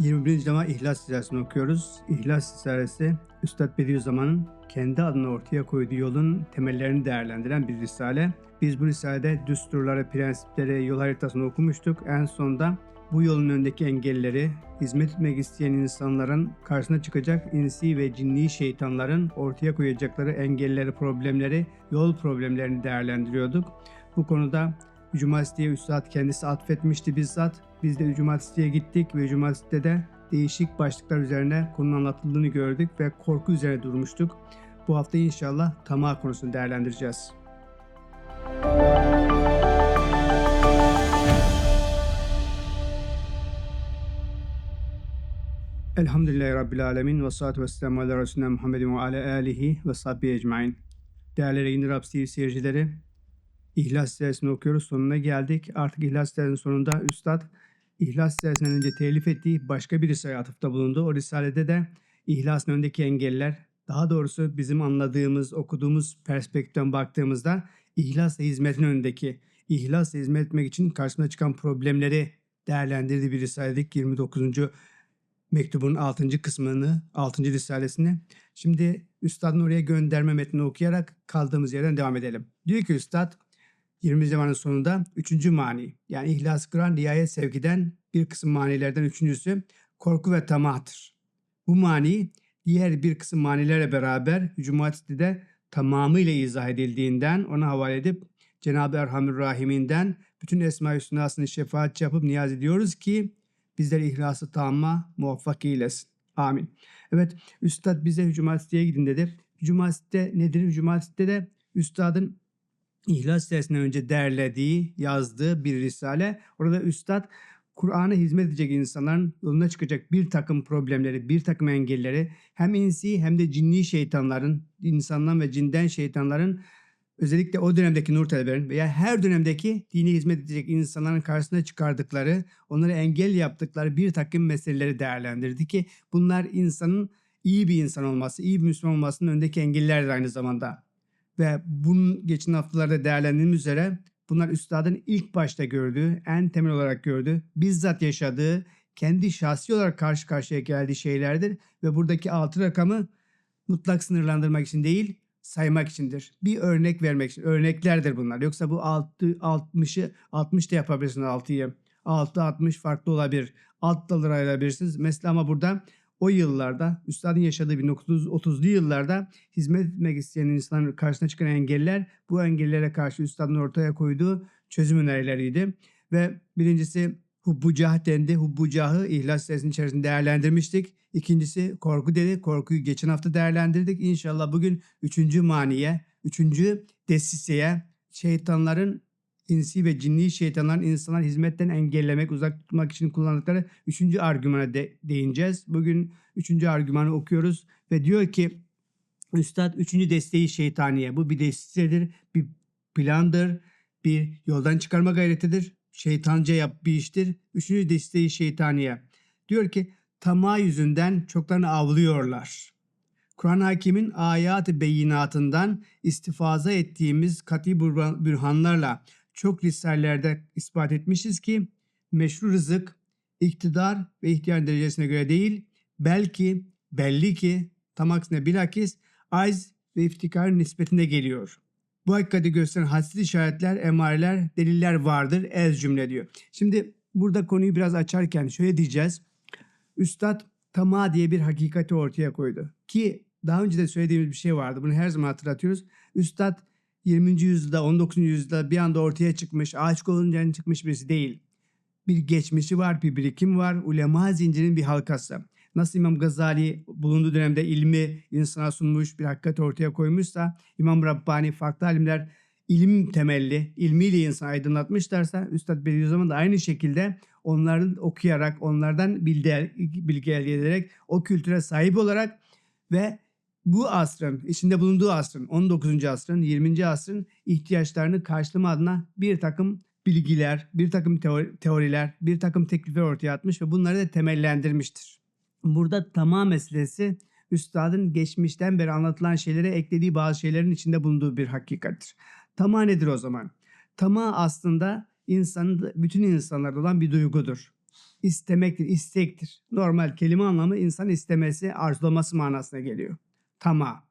21. Cama İhlas Risalesini okuyoruz. İhlas Risalesi, Üstad Bediüzzaman'ın kendi adına ortaya koyduğu yolun temellerini değerlendiren bir risale. Biz bu risalede düsturları, prensipleri, yol haritasını okumuştuk. En sonunda bu yolun önündeki engelleri, hizmet etmek isteyen insanların karşısına çıkacak insi ve cinni şeytanların ortaya koyacakları engelleri, problemleri, yol problemlerini değerlendiriyorduk. Bu konuda Cumartesi'ye Üstad kendisi atfetmişti bizzat. Biz de Cumartesi'ye gittik ve Cumartesi'de de değişik başlıklar üzerine konunun anlatıldığını gördük ve korku üzerine durmuştuk. Bu hafta inşallah tamah konusunu değerlendireceğiz. Elhamdülillahi Rabbil Alemin ve salatu ve selamu ala Resulüne Muhammedin ve ala alihi ve sahbihi ecmain. Değerli yayın Rab TV seyircileri, İhlas Risalesi'ni okuyoruz. Sonuna geldik. Artık İhlas Risalesi'nin sonunda Üstad İhlas Risalesi'nden önce telif ettiği başka bir risale atıfta bulundu. O risalede de İhlas'ın önündeki engeller, daha doğrusu bizim anladığımız, okuduğumuz perspektiften baktığımızda İhlas'la hizmetin önündeki, İhlas'la hizmet etmek için karşımıza çıkan problemleri değerlendirdiği bir risaledik. 29. mektubun 6. kısmını, 6. risalesini. Şimdi Üstad'ın oraya gönderme metnini okuyarak kaldığımız yerden devam edelim. Diyor ki Üstad, 20 zamanın sonunda üçüncü mani yani ihlas kıran riayet sevgiden bir kısım manilerden üçüncüsü korku ve tamahtır. Bu mani diğer bir kısım manilerle beraber Cumhuriyet'te tamamıyla izah edildiğinden ona havale edip Cenab-ı Erhamür Rahim'inden bütün Esma-i Hüsna'sını şefaat yapıp niyaz ediyoruz ki bizleri ihlası tamma muvaffak eylesin. Amin. Evet Üstad bize Hücumatist'e gidin dedi. Hücumatist'te nedir? Hücumatist'te de Üstad'ın İhlas Sitesinden önce derlediği, yazdığı bir risale. Orada Üstad Kur'an'a hizmet edecek insanların yoluna çıkacak bir takım problemleri, bir takım engelleri hem insi hem de cinni şeytanların, insandan ve cinden şeytanların özellikle o dönemdeki nur talebelerin veya her dönemdeki dini hizmet edecek insanların karşısına çıkardıkları, onlara engel yaptıkları bir takım meseleleri değerlendirdi ki bunlar insanın iyi bir insan olması, iyi bir Müslüman olmasının önündeki engellerdir aynı zamanda. Ve bunun geçen haftalarda değerlendiğimiz üzere bunlar üstadın ilk başta gördüğü, en temel olarak gördüğü, bizzat yaşadığı, kendi şahsi olarak karşı karşıya geldiği şeylerdir. Ve buradaki altı rakamı mutlak sınırlandırmak için değil, saymak içindir. Bir örnek vermek için. Örneklerdir bunlar. Yoksa bu 6 60'ı 60 da yapabilirsiniz 6'yı. 6 60 farklı olabilir. Alt dalı ayırabilirsiniz. Mesela ama burada o yıllarda, üstadın yaşadığı 1930'lu yıllarda hizmet etmek isteyen insanların karşısına çıkan engeller bu engellere karşı üstadın ortaya koyduğu çözüm önerileriydi. Ve birincisi hubbucah dendi. Hubbucahı ihlas sitesinin içerisinde değerlendirmiştik. İkincisi korku dedi. Korkuyu geçen hafta değerlendirdik. İnşallah bugün üçüncü maniye, üçüncü desiseye, şeytanların insi ve cinni şeytanların insanlar hizmetten engellemek, uzak tutmak için kullandıkları üçüncü argümana de, değineceğiz. Bugün üçüncü argümanı okuyoruz ve diyor ki Üstad üçüncü desteği şeytaniye. Bu bir desteğidir, bir plandır, bir yoldan çıkarma gayretidir. Şeytanca yap bir iştir. Üçüncü desteği şeytaniye. Diyor ki tamah yüzünden çoklarını avlıyorlar. Kur'an Hakim'in ayat-ı beyinatından istifaza ettiğimiz kati bürhanlarla çok risallerde ispat etmişiz ki meşru rızık iktidar ve ihtiyar derecesine göre değil belki belli ki tam aksine bilakis aiz ve iftikar nispetine geliyor. Bu hakikati gösteren hadsiz işaretler, emareler, deliller vardır ez cümle diyor. Şimdi burada konuyu biraz açarken şöyle diyeceğiz. Üstad tamah diye bir hakikati ortaya koydu. Ki daha önce de söylediğimiz bir şey vardı. Bunu her zaman hatırlatıyoruz. Üstad 20. yüzyılda 19. yüzyılda bir anda ortaya çıkmış, ağaç kolundan çıkmış birisi değil. Bir geçmişi var, bir birikim var. Ulema zincirinin bir halkası. Nasıl İmam Gazali bulunduğu dönemde ilmi insana sunmuş, bir hakikat ortaya koymuşsa, İmam Rabbani farklı alimler ilim temelli, ilmiyle insan aydınlatmışlarsa, Üstad Bediüzzaman da aynı şekilde onların okuyarak, onlardan bilgi elde ederek, o kültüre sahip olarak ve bu asrın, içinde bulunduğu asrın, 19. asrın, 20. asrın ihtiyaçlarını karşılama adına bir takım bilgiler, bir takım teoriler, bir takım teklifler ortaya atmış ve bunları da temellendirmiştir. Burada tamam meselesi üstadın geçmişten beri anlatılan şeylere eklediği bazı şeylerin içinde bulunduğu bir hakikattir. Tamah nedir o zaman? Tamah aslında insanın, bütün insanlarda olan bir duygudur. istemektir, istektir. Normal kelime anlamı insan istemesi, arzulaması manasına geliyor. Tama.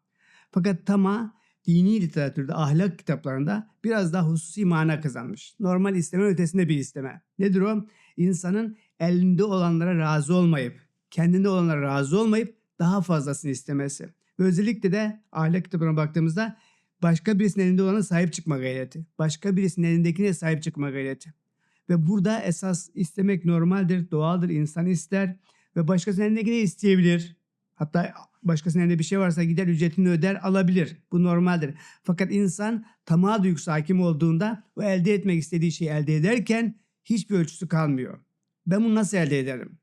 Fakat tama dini literatürde, ahlak kitaplarında biraz daha hususi mana kazanmış. Normal isteme ötesinde bir isteme. Nedir o? İnsanın elinde olanlara razı olmayıp, kendinde olanlara razı olmayıp daha fazlasını istemesi. Ve özellikle de ahlak kitabına baktığımızda başka birisinin elinde olana sahip çıkma gayreti. Başka birisinin elindekine sahip çıkma gayreti. Ve burada esas istemek normaldir, doğaldır, insan ister ve başkasının elindekini isteyebilir. Hatta başkasının elinde bir şey varsa gider ücretini öder alabilir. Bu normaldir. Fakat insan tamah duygusu hakim olduğunda o elde etmek istediği şeyi elde ederken hiçbir ölçüsü kalmıyor. Ben bunu nasıl elde ederim?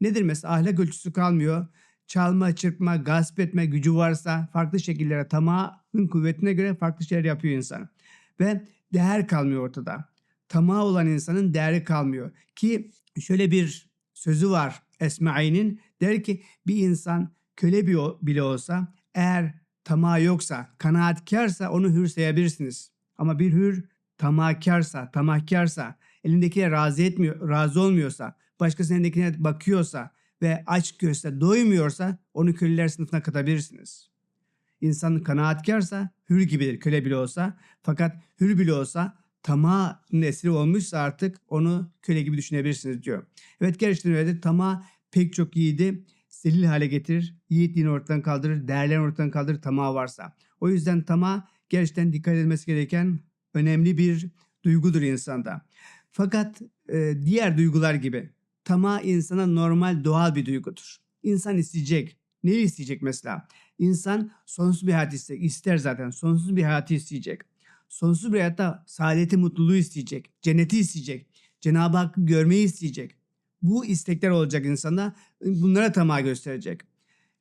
Nedir mesela ahlak ölçüsü kalmıyor. Çalma, çırpma, gasp etme gücü varsa farklı şekillere tamahın kuvvetine göre farklı şeyler yapıyor insan. Ve değer kalmıyor ortada. Tamah olan insanın değeri kalmıyor. Ki şöyle bir sözü var Esmai'nin. Der ki bir insan köle bile olsa eğer tamah yoksa, kanaatkarsa onu hür sayabilirsiniz. Ama bir hür tamahkarsa, tamahkarsa, elindekiyle razı etmiyor, razı olmuyorsa, başkasının elindekine bakıyorsa ve aç gözle doymuyorsa onu köleler sınıfına katabilirsiniz. İnsan kanaatkarsa hür gibidir köle bile olsa. Fakat hür bile olsa tamahın esiri olmuşsa artık onu köle gibi düşünebilirsiniz diyor. Evet gerçekten öyledir. Tamah pek çok yiğidi zelil hale getirir. Yiğitliğini ortadan kaldırır. Değerlerini ortadan kaldırır tamah varsa. O yüzden tamah gerçekten dikkat edilmesi gereken önemli bir duygudur insanda. Fakat e, diğer duygular gibi tamah insana normal doğal bir duygudur. İnsan isteyecek. Neyi isteyecek mesela? İnsan sonsuz bir hayat ister, ister zaten. Sonsuz bir hayatı isteyecek. Sonsuz bir hayatta saadeti, mutluluğu isteyecek. Cenneti isteyecek. Cenab-ı Hakk'ı görmeyi isteyecek. Bu istekler olacak insanda. Bunlara tamah gösterecek.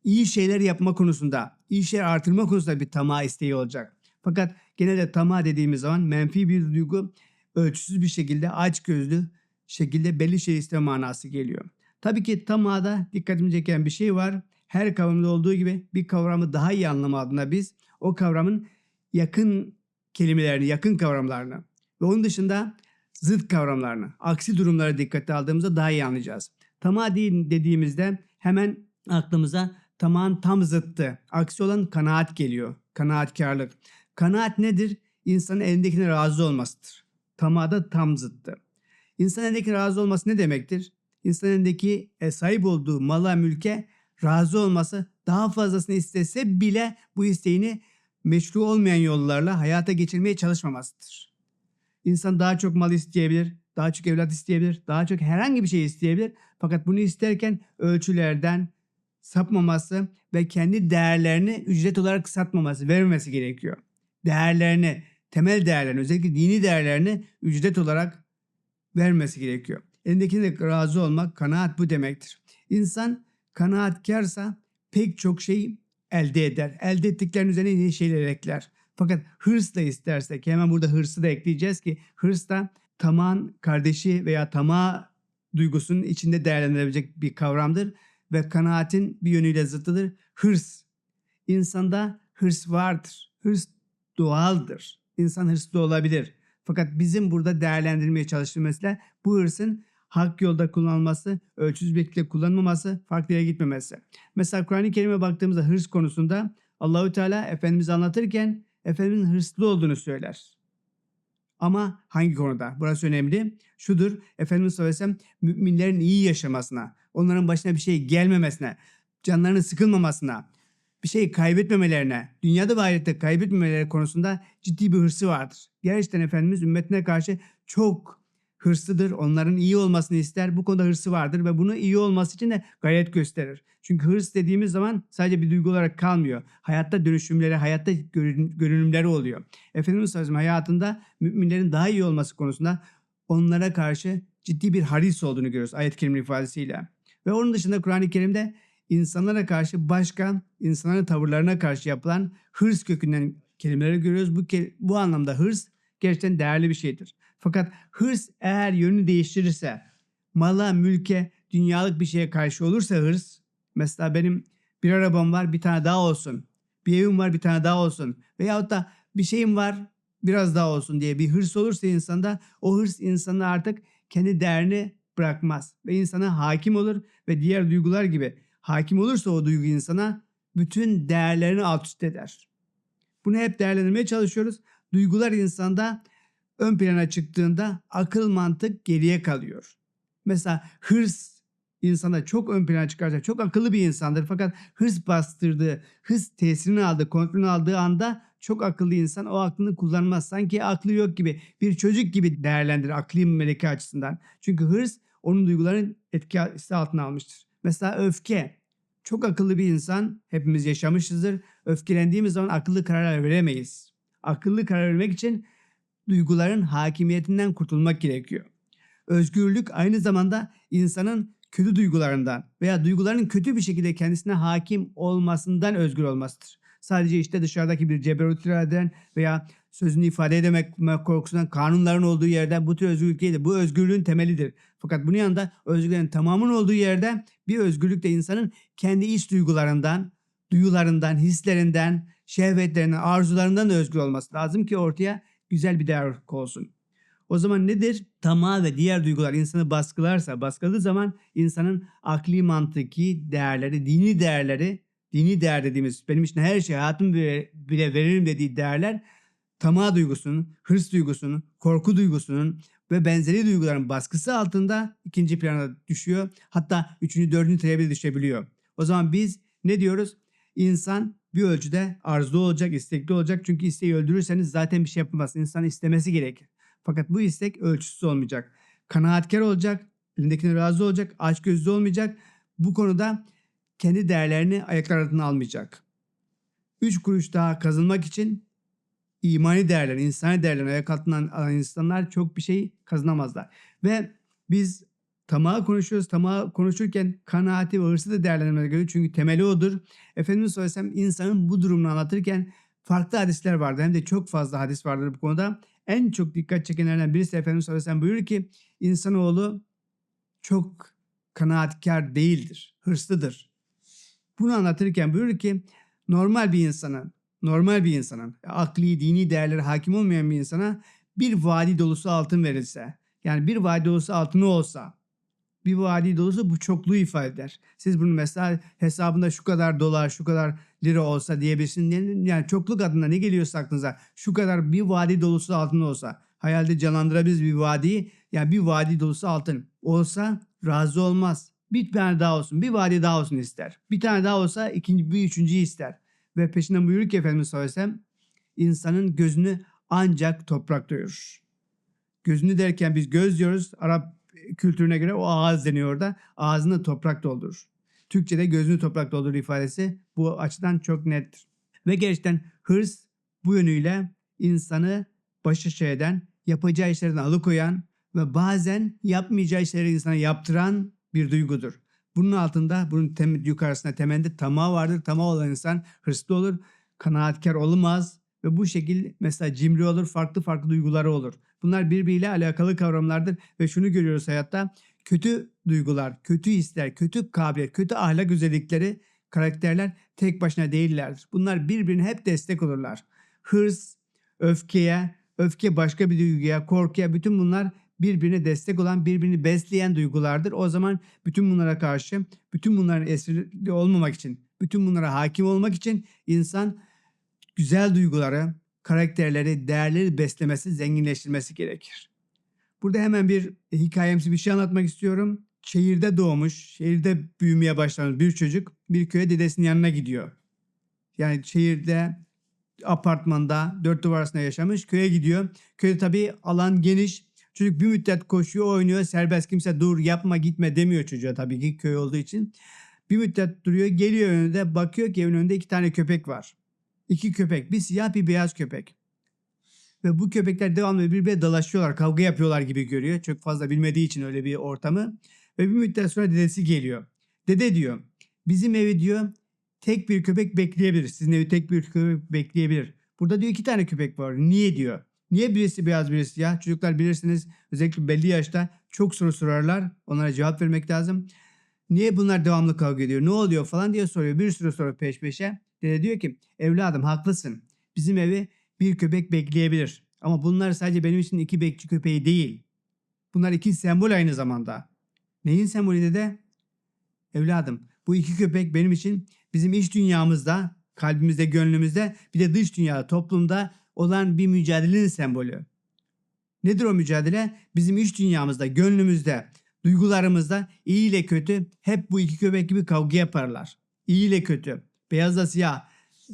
İyi şeyler yapma konusunda, iyi şeyler artırma konusunda bir tamah isteği olacak. Fakat genelde tamah dediğimiz zaman menfi bir duygu ölçüsüz bir şekilde açgözlü şekilde belli şey isteme manası geliyor. Tabii ki tamahda dikkatimi çeken bir şey var. Her kavramda olduğu gibi bir kavramı daha iyi anlama adına biz o kavramın yakın kelimelerini, yakın kavramlarını ve onun dışında zıt kavramlarını, aksi durumları dikkate aldığımızda daha iyi anlayacağız. Tamah değil dediğimizde hemen aklımıza tamahın tam zıttı, aksi olan kanaat geliyor. Kanaatkarlık. Kanaat nedir? İnsanın elindekine razı olmasıdır. Tamah da tam zıttı. İnsanın elindeki razı olması ne demektir? İnsanın elindeki e, sahip olduğu mala mülke razı olması daha fazlasını istese bile bu isteğini meşru olmayan yollarla hayata geçirmeye çalışmamasıdır. İnsan daha çok mal isteyebilir, daha çok evlat isteyebilir, daha çok herhangi bir şey isteyebilir. Fakat bunu isterken ölçülerden sapmaması ve kendi değerlerini ücret olarak satmaması, vermemesi gerekiyor. Değerlerini, temel değerlerini, özellikle dini değerlerini ücret olarak vermesi gerekiyor. Elindekine de razı olmak, kanaat bu demektir. İnsan kanaatkarsa pek çok şey elde eder. Elde ettiklerinin üzerine yeni şeyler ekler. Fakat hırsla istersek hemen burada hırsı da ekleyeceğiz ki hırs da tamağın kardeşi veya tamah duygusunun içinde değerlendirilebilecek bir kavramdır ve kanaatin bir yönüyle zıttıdır. Hırs. İnsanda hırs vardır. Hırs doğaldır. İnsan hırslı olabilir. Fakat bizim burada değerlendirmeye çalıştığımız bu hırsın hak yolda kullanılması, ölçüsüz bir şekilde kullanılmaması, farklı yere gitmemesi. Mesela Kur'an-ı Kerim'e baktığımızda hırs konusunda Allahü Teala Efendimiz anlatırken Efendimizin hırslı olduğunu söyler. Ama hangi konuda? Burası önemli. Şudur, Efendimiz sallallahu müminlerin iyi yaşamasına, onların başına bir şey gelmemesine, canlarının sıkılmamasına, bir şey kaybetmemelerine, dünyada ve ahirette kaybetmemeleri konusunda ciddi bir hırsı vardır. Gerçekten Efendimiz ümmetine karşı çok hırslıdır. Onların iyi olmasını ister. Bu konuda hırsı vardır ve bunu iyi olması için de gayret gösterir. Çünkü hırs dediğimiz zaman sadece bir duygu olarak kalmıyor. Hayatta dönüşümleri, hayatta görün- görünümleri oluyor. Efendimiz sellem hayatında müminlerin daha iyi olması konusunda onlara karşı ciddi bir haris olduğunu görüyoruz ayet-i kerimenin ifadesiyle. Ve onun dışında Kur'an-ı Kerim'de insanlara karşı başka, insanların tavırlarına karşı yapılan hırs kökünden kelimeleri görüyoruz. Bu, bu anlamda hırs gerçekten değerli bir şeydir. Fakat hırs eğer yönünü değiştirirse, mala, mülke, dünyalık bir şeye karşı olursa hırs, mesela benim bir arabam var bir tane daha olsun, bir evim var bir tane daha olsun veyahut da bir şeyim var biraz daha olsun diye bir hırs olursa insanda o hırs insanı artık kendi değerini bırakmaz ve insana hakim olur ve diğer duygular gibi hakim olursa o duygu insana bütün değerlerini alt üst eder. Bunu hep değerlendirmeye çalışıyoruz. Duygular insanda ön plana çıktığında akıl mantık geriye kalıyor. Mesela hırs insana çok ön plana çıkarsa çok akıllı bir insandır fakat hırs bastırdığı, hırs tesirini aldığı, kontrolünü aldığı anda çok akıllı insan o aklını kullanmaz. Sanki aklı yok gibi bir çocuk gibi değerlendirir akli meleke açısından. Çünkü hırs onun duyguların etkisi altına almıştır. Mesela öfke. Çok akıllı bir insan hepimiz yaşamışızdır. Öfkelendiğimiz zaman akıllı kararlar veremeyiz. Akıllı karar vermek için duyguların hakimiyetinden kurtulmak gerekiyor. Özgürlük aynı zamanda insanın kötü duygularından veya duyguların kötü bir şekilde kendisine hakim olmasından özgür olmasıdır. Sadece işte dışarıdaki bir ceberut iraden veya sözünü ifade edemek korkusundan kanunların olduğu yerde bu tür özgürlük değildir. Bu özgürlüğün temelidir. Fakat bunun yanında özgürlüğün tamamının olduğu yerde bir özgürlük de insanın kendi iç duygularından, duyularından, hislerinden, şehvetlerinden, arzularından da özgür olması lazım ki ortaya güzel bir değer olsun. O zaman nedir? Tamah ve diğer duygular insanı baskılarsa, baskıladığı zaman insanın akli mantıki değerleri, dini değerleri, dini değer dediğimiz benim için her şey hayatımı bile, bile veririm dediği değerler tamah duygusunun, hırs duygusunun, korku duygusunun ve benzeri duyguların baskısı altında ikinci plana düşüyor. Hatta üçüncü, dördüncü bile düşebiliyor. O zaman biz ne diyoruz? İnsan bir ölçüde arzulu olacak, istekli olacak. Çünkü isteği öldürürseniz zaten bir şey yapamaz. İnsan istemesi gerekir. Fakat bu istek ölçüsüz olmayacak. Kanaatkar olacak, elindekine razı olacak, açgözlü olmayacak. Bu konuda kendi değerlerini ayaklar altına almayacak. Üç kuruş daha kazanmak için imani değerler, insani değerler ayak altından alan insanlar çok bir şey kazanamazlar. Ve biz tamahı konuşuyoruz. Tamahı konuşurken kanaati ve hırsı da değerlendirmeye gerekiyor. Çünkü temeli odur. Efendimiz söylesem insanın bu durumunu anlatırken farklı hadisler vardır. Hem de çok fazla hadis vardır bu konuda. En çok dikkat çekenlerden birisi Efendimiz söylesem buyurur ki insanoğlu çok kanaatkar değildir. Hırslıdır. Bunu anlatırken buyurur ki normal bir insanın normal bir insanın, akli, dini değerlere hakim olmayan bir insana bir vadi dolusu altın verilse, yani bir vadi dolusu altını olsa, bir vadi dolusu bu çokluğu ifade eder. Siz bunu mesela hesabında şu kadar dolar, şu kadar lira olsa diyebilirsiniz. Yani çokluk adına ne geliyorsa aklınıza şu kadar bir vadi dolusu altın olsa, hayalde canlandırabiliriz bir vadiyi, yani bir vadi dolusu altın olsa razı olmaz. Bir tane daha olsun, bir vadi daha olsun ister. Bir tane daha olsa ikinci, bir üçüncüyü ister. Ve peşinden buyurur ki Efendimiz sallallahu insanın gözünü ancak toprak doyurur. Gözünü derken biz göz diyoruz. Arap kültürüne göre o ağız deniyor orada. Ağzını toprak doldurur. Türkçe'de gözünü toprak doldurur ifadesi bu açıdan çok nettir. Ve gerçekten hırs bu yönüyle insanı başı şeyden, yapacağı işlerden alıkoyan ve bazen yapmayacağı işleri insana yaptıran bir duygudur. Bunun altında, bunun tem, yukarısında temelde tamah vardır. Tamah olan insan hırslı olur, kanaatkar olamaz ve bu şekil mesela cimri olur, farklı farklı duyguları olur. Bunlar birbiriyle alakalı kavramlardır ve şunu görüyoruz hayatta. Kötü duygular, kötü hisler, kötü kabiliyet, kötü ahlak özellikleri, karakterler tek başına değillerdir. Bunlar birbirine hep destek olurlar. Hırs, öfkeye, öfke başka bir duyguya, korkuya bütün bunlar birbirine destek olan, birbirini besleyen duygulardır. O zaman bütün bunlara karşı, bütün bunların esirli olmamak için, bütün bunlara hakim olmak için insan güzel duyguları, karakterleri, değerleri beslemesi, zenginleştirmesi gerekir. Burada hemen bir hikayemsi bir şey anlatmak istiyorum. Şehirde doğmuş, şehirde büyümeye başlamış bir çocuk bir köye dedesinin yanına gidiyor. Yani şehirde apartmanda dört duvar arasında yaşamış köye gidiyor. Köyde tabii alan geniş. Çocuk bir müddet koşuyor oynuyor serbest kimse dur yapma gitme demiyor çocuğa tabii ki köy olduğu için. Bir müddet duruyor geliyor önünde bakıyor ki evin önünde iki tane köpek var. İki köpek bir siyah bir beyaz köpek. Ve bu köpekler devamlı birbirine dalaşıyorlar kavga yapıyorlar gibi görüyor. Çok fazla bilmediği için öyle bir ortamı. Ve bir müddet sonra dedesi geliyor. Dede diyor bizim evi diyor tek bir köpek bekleyebilir. Sizin evi tek bir köpek bekleyebilir. Burada diyor iki tane köpek var. Niye diyor. Niye birisi beyaz birisi siyah? Çocuklar bilirsiniz özellikle belli yaşta çok soru sorarlar. Onlara cevap vermek lazım. Niye bunlar devamlı kavga ediyor? Ne oluyor falan diye soruyor. Bir sürü soru peş peşe. Dede diyor ki evladım haklısın. Bizim evi bir köpek bekleyebilir. Ama bunlar sadece benim için iki bekçi köpeği değil. Bunlar iki sembol aynı zamanda. Neyin sembolü dede? Evladım bu iki köpek benim için bizim iç dünyamızda, kalbimizde, gönlümüzde bir de dış dünyada, toplumda olan bir mücadelenin sembolü. Nedir o mücadele? Bizim iç dünyamızda, gönlümüzde, duygularımızda iyi ile kötü hep bu iki köpek gibi kavga yaparlar. İyi ile kötü, beyazla siyah,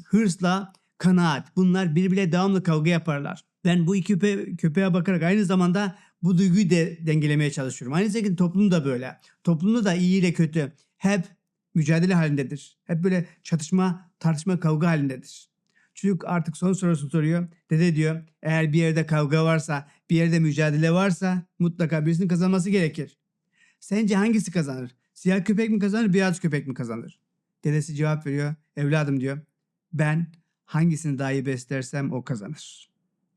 hırsla kanaat bunlar birbirine devamlı kavga yaparlar. Ben bu iki köpe köpeğe bakarak aynı zamanda bu duyguyu de dengelemeye çalışıyorum. Aynı şekilde toplum da böyle. Toplumda da iyi ile kötü hep mücadele halindedir. Hep böyle çatışma, tartışma, kavga halindedir. Çocuk artık son sorusunu soruyor. Dede diyor eğer bir yerde kavga varsa, bir yerde mücadele varsa mutlaka birisinin kazanması gerekir. Sence hangisi kazanır? Siyah köpek mi kazanır, beyaz köpek mi kazanır? Dedesi cevap veriyor. Evladım diyor. Ben hangisini daha iyi beslersem o kazanır.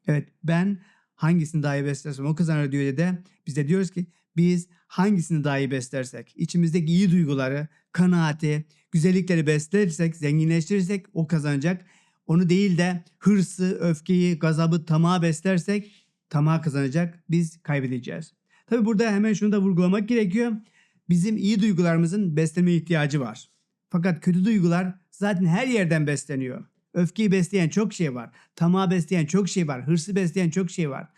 Evet ben hangisini daha iyi beslersem o kazanır diyor dede. Biz de diyoruz ki biz hangisini daha iyi beslersek, içimizdeki iyi duyguları, kanaati, güzellikleri beslersek, zenginleştirirsek o kazanacak. Onu değil de hırsı, öfkeyi, gazabı, tamağı beslersek tamağı kazanacak. Biz kaybedeceğiz. Tabi burada hemen şunu da vurgulamak gerekiyor. Bizim iyi duygularımızın beslenme ihtiyacı var. Fakat kötü duygular zaten her yerden besleniyor. Öfkeyi besleyen çok şey var. Tamağı besleyen çok şey var. Hırsı besleyen çok şey var.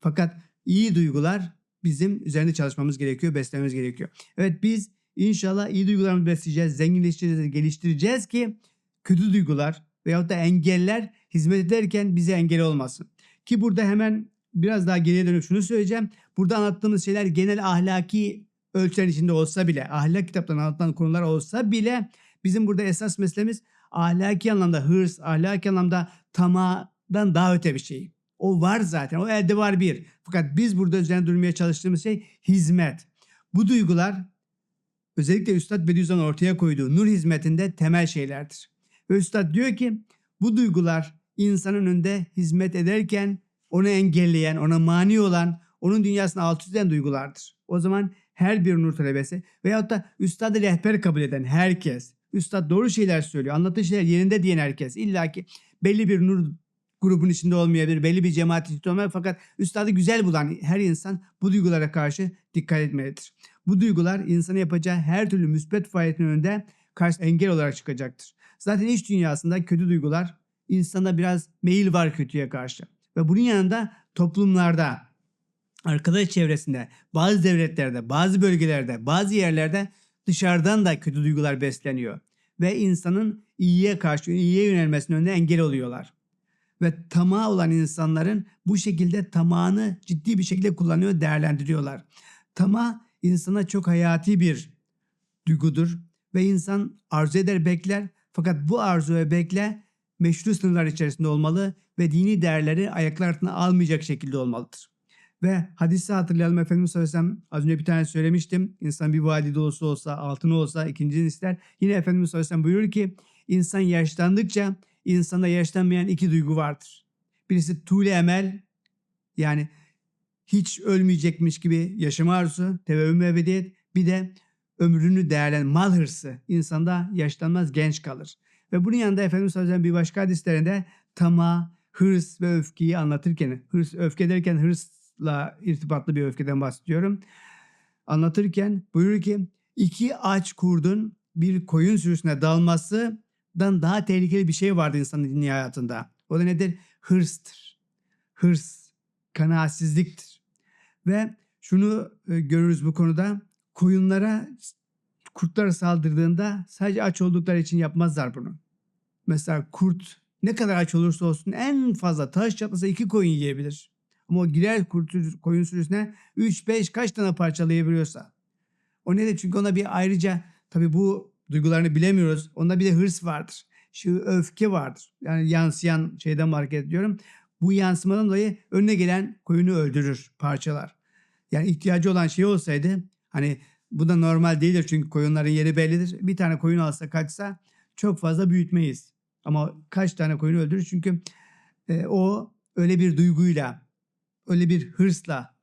Fakat iyi duygular bizim üzerinde çalışmamız gerekiyor, beslememiz gerekiyor. Evet biz inşallah iyi duygularımızı besleyeceğiz, zenginleştireceğiz, geliştireceğiz ki kötü duygular veyahut da engeller hizmet ederken bize engel olmasın. Ki burada hemen biraz daha geriye dönüp şunu söyleyeceğim. Burada anlattığımız şeyler genel ahlaki ölçülerin içinde olsa bile, ahlak kitaplarında anlatılan konular olsa bile bizim burada esas meselemiz ahlaki anlamda hırs, ahlaki anlamda tamahdan daha öte bir şey. O var zaten. O elde var bir. Fakat biz burada üzerine durmaya çalıştığımız şey hizmet. Bu duygular özellikle Üstad Bediüzzaman ortaya koyduğu nur hizmetinde temel şeylerdir. Ve Üstad diyor ki bu duygular insanın önünde hizmet ederken onu engelleyen, ona mani olan, onun dünyasını alt üst eden duygulardır. O zaman her bir nur talebesi veyahut da üstadı rehber kabul eden herkes, üstad doğru şeyler söylüyor, anlattığı şeyler yerinde diyen herkes, illaki belli bir nur grubun içinde olmayabilir, belli bir cemaat içinde olmayabilir fakat üstadı güzel bulan her insan bu duygulara karşı dikkat etmelidir. Bu duygular insanı yapacağı her türlü müspet faaliyetin önünde karşı engel olarak çıkacaktır. Zaten iç dünyasında kötü duygular insanda biraz meyil var kötüye karşı. Ve bunun yanında toplumlarda, arkadaş çevresinde, bazı devletlerde, bazı bölgelerde, bazı yerlerde dışarıdan da kötü duygular besleniyor. Ve insanın iyiye karşı, iyiye yönelmesine önüne engel oluyorlar. Ve tamah olan insanların bu şekilde tamahını ciddi bir şekilde kullanıyor, değerlendiriyorlar. Tamah insana çok hayati bir duygudur ve insan arzu eder, bekler. Fakat bu arzu ve bekle meşru sınırlar içerisinde olmalı ve dini değerleri ayaklar altına almayacak şekilde olmalıdır. Ve hadisi hatırlayalım Efendimiz sallallahu az önce bir tane söylemiştim. İnsan bir vadi dolusu olsa, altın olsa ikincini ister. Yine Efendimiz sallallahu buyurur ki insan yaşlandıkça insanda yaşlanmayan iki duygu vardır. Birisi tuğle emel yani hiç ölmeyecekmiş gibi yaşama arzusu, tevehüm ve ebediyet. Bir de ömrünü değerlen mal hırsı insanda yaşlanmaz genç kalır. Ve bunun yanında Efendimiz sallallahu bir başka hadislerinde tamah, hırs ve öfkeyi anlatırken, hırs, öfke derken hırsla irtibatlı bir öfkeden bahsediyorum. Anlatırken buyurur ki iki aç kurdun bir koyun sürüsüne dalmasından daha tehlikeli bir şey vardı insanın dünya hayatında. O da nedir? Hırstır. Hırs, kanaatsizliktir. Ve şunu e, görürüz bu konuda. Koyunlara kurtlar saldırdığında sadece aç oldukları için yapmazlar bunu. Mesela kurt ne kadar aç olursa olsun en fazla taş çatlasa iki koyun yiyebilir. Ama o girer kurt, koyun sürüsüne 3-5 kaç tane parçalayabiliyorsa. O ne de çünkü ona bir ayrıca tabii bu duygularını bilemiyoruz. Onda bir de hırs vardır. Şu öfke vardır. Yani yansıyan şeyden hareket ediyorum. Bu yansımadan dolayı önüne gelen koyunu öldürür, parçalar. Yani ihtiyacı olan şey olsaydı hani bu da normal değildir çünkü koyunların yeri bellidir. Bir tane koyun alsa kaçsa çok fazla büyütmeyiz. Ama kaç tane koyun öldürür çünkü e, o öyle bir duyguyla, öyle bir hırsla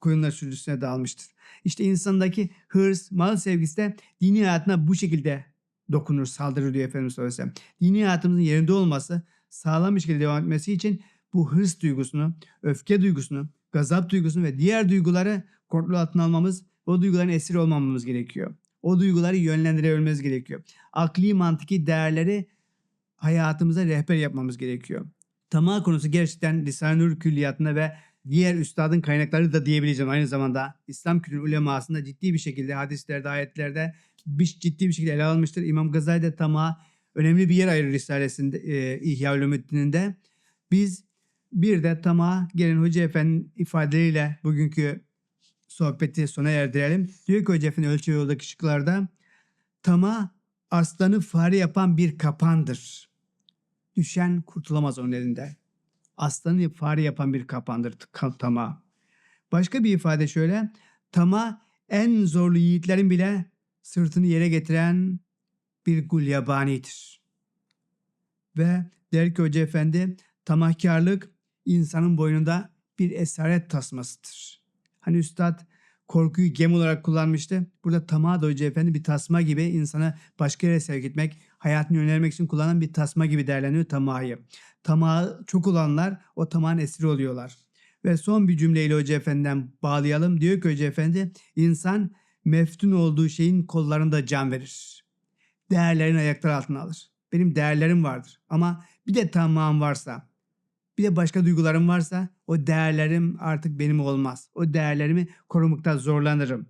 koyunlar sürüsüne dalmıştır. İşte insandaki hırs, mal sevgisi de dini hayatına bu şekilde dokunur, saldırır diyor Efendimiz sallallahu. Dini hayatımızın yerinde olması, sağlam bir şekilde devam etmesi için bu hırs duygusunu, öfke duygusunu, gazap duygusunu ve diğer duyguları kontrol altına almamız O duyguların esiri olmamamız gerekiyor. O duyguları yönlendirebilmemiz gerekiyor. Akli mantıki değerleri hayatımıza rehber yapmamız gerekiyor. Tamah konusu gerçekten Lisan-ı Nur külliyatında ve diğer üstadın kaynakları da diyebileceğim aynı zamanda İslam kültürü ulemasında ciddi bir şekilde hadislerde, ayetlerde bir, ciddi bir şekilde ele alınmıştır. İmam Gazali de tamah önemli bir yer ayırır Risalesinde, e, İhya Ulumuddin'inde. Biz bir de tamah gelin Hoca Efendi'nin ifadeleriyle bugünkü sohbeti sona erdirelim. Diyor ki Hoca Efendi ölçü yoldaki şıklarda tamah aslanı fare yapan bir kapandır. Düşen kurtulamaz onun elinde. Aslanı fare yapan bir kapandır t- tamah. Başka bir ifade şöyle. Tamah en zorlu yiğitlerin bile sırtını yere getiren bir gulyabanidir. Ve der ki Hoca Efendi tamahkarlık insanın boynunda bir esaret tasmasıdır. Hani Üstad korkuyu gem olarak kullanmıştı. Burada tamah da Hoca Efendi bir tasma gibi insanı başka yere sevk etmek, hayatını yönelmek için kullanan bir tasma gibi değerleniyor tamahı. Tamahı çok olanlar o tamahın esiri oluyorlar. Ve son bir cümleyle Hoca Efendi'den bağlayalım. Diyor ki Hoca Efendi, insan meftun olduğu şeyin kollarında can verir. Değerlerini ayaklar altına alır. Benim değerlerim vardır ama bir de tamam varsa, bir de başka duygularım varsa o değerlerim artık benim olmaz. O değerlerimi korumukta zorlanırım.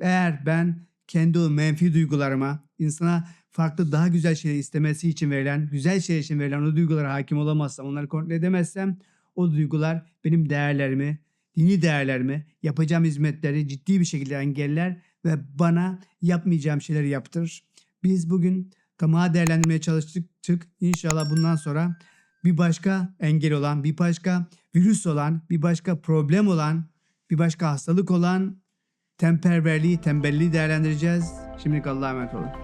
Eğer ben kendi o menfi duygularıma, insana farklı daha güzel şeyler istemesi için verilen, güzel şeyler için verilen o duygulara hakim olamazsam, onları kontrol edemezsem o duygular benim değerlerimi, dini değerlerimi, yapacağım hizmetleri ciddi bir şekilde engeller ve bana yapmayacağım şeyleri yaptırır. Biz bugün tamamen değerlendirmeye çalıştık. İnşallah bundan sonra bir başka engel olan, bir başka virüs olan, bir başka problem olan, bir başka hastalık olan temperverliği, tembelliği değerlendireceğiz. Şimdilik Allah'a emanet olun.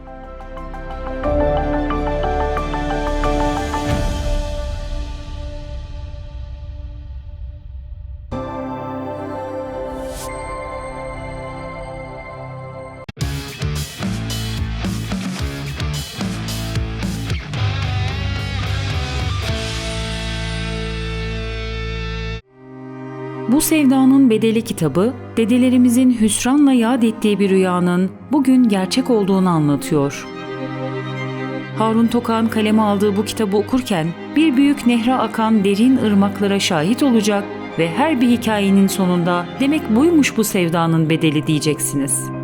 Bu Sevdanın Bedeli kitabı, dedelerimizin hüsranla yad ettiği bir rüyanın bugün gerçek olduğunu anlatıyor. Harun Tokan kaleme aldığı bu kitabı okurken bir büyük nehre akan derin ırmaklara şahit olacak ve her bir hikayenin sonunda demek buymuş bu sevdanın bedeli diyeceksiniz.''